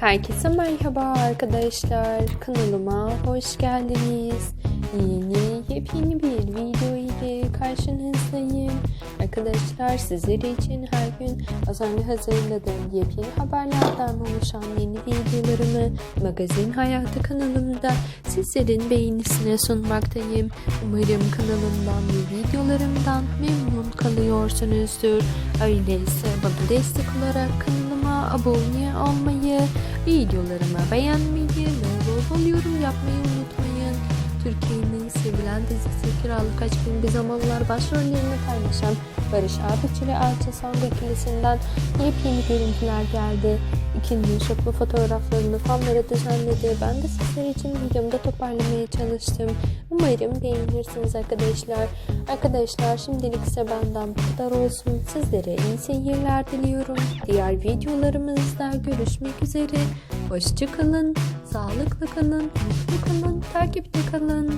Herkese merhaba arkadaşlar. Kanalıma hoş geldiniz. Yeni yepyeni bir video ile karşınızdayım. Arkadaşlar sizler için her gün özenle hazırladığım yepyeni haberlerden oluşan yeni videolarımı Magazin Hayatı kanalımda sizlerin beğenisine sunmaktayım. Umarım kanalımdan ve videolarımdan memnun kalıyorsunuzdur. Öyleyse bana destek olarak kanalıma abone olmayı, videolarımı beğenmeyi ve bol yorum yapmayı unutmayın. Türkiye'nin sevilen dizisi Krallık Aşkın bir zamanlar başrollerini paylaşan Barış Arduç ile Alça Sango ikilisinden yepyeni görüntüler geldi. İkinin şoklu fotoğraflarını fanlara düzenledi. Ben de sizler için videomda toparlamaya çalıştım. Umarım beğenirsiniz arkadaşlar. Arkadaşlar şimdilik ise benden bu kadar olsun. Sizlere iyi seyirler diliyorum. Diğer videolarımızda görüşmek üzere. Hoşçakalın, sağlıklı kalın, mutlu kalın, takipte kalın.